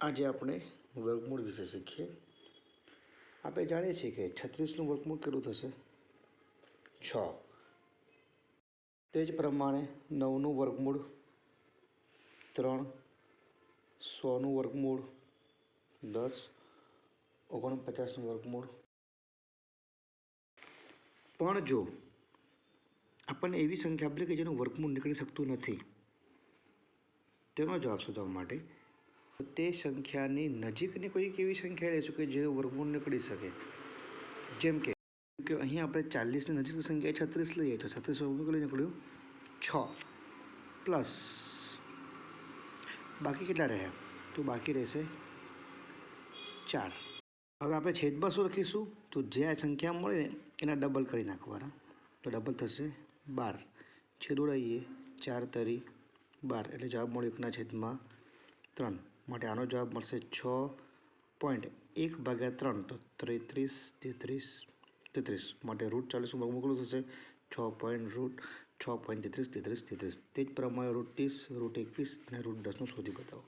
આજે આપણે વર્ગમૂળ વિશે શીખીએ. આપણે જાણીએ છીએ કે છત્રીસનું વર્ગમૂળ કેટલું થશે? છ. તે જ પ્રમાણે નવનું વર્ગમૂળ, ત્રણ. સોનું વર્ગમૂળ, દસ. ઓગણપચાસનું વર્ગમૂળ. પણ જો આપણને એવી સંખ્યા આપેલી કે જેનું વર્ગમૂળ નીકળી શકતું નથી, તેનો જવાબ શોધવા માટે તે સંખ્યાની નજીકની કોઈ એવી સંખ્યા લેશું કે જે વર્ગમૂળ નીકળી શકે? જેમ કે અહીં આપણે ચાલીસની નજીકની સંખ્યા છત્રીસ લઈએ તો છત્રીસ કેટલું નીકળ્યું? છ પ્લસ. બાકી કેટલા રહ્યા? તો બાકી રહેશે ચાર. હવે આપણે છેદમાં શું લખીશું? તો જે આ સંખ્યા મળે ને, એના ડબલ કરી નાખવાના. તો ડબલ થશે બાર. છેદ ઉડાવીએ ચાર તરી બાર. એટલે જવાબ મળ્યો એકના છેદમાં ત્રણ. માટે આનો જવાબ મળશે છ પોઈન્ટ એક ભાગ્યા ત્રણ, તો તેત્રીસ તેત્રીસ તેત્રીસ. માટે રૂટ ચાલીસનું વર્ગમૂળ કેટલું થશે છ પોઈન્ટ રૂટ છ પોઈન્ટ તેત્રીસ તેત્રીસ તેત્રીસ. તે જ પ્રમાણે રૂટ ત્રીસ રૂટ એકવીસ અને રૂટ દસનું શોધી બતાવો.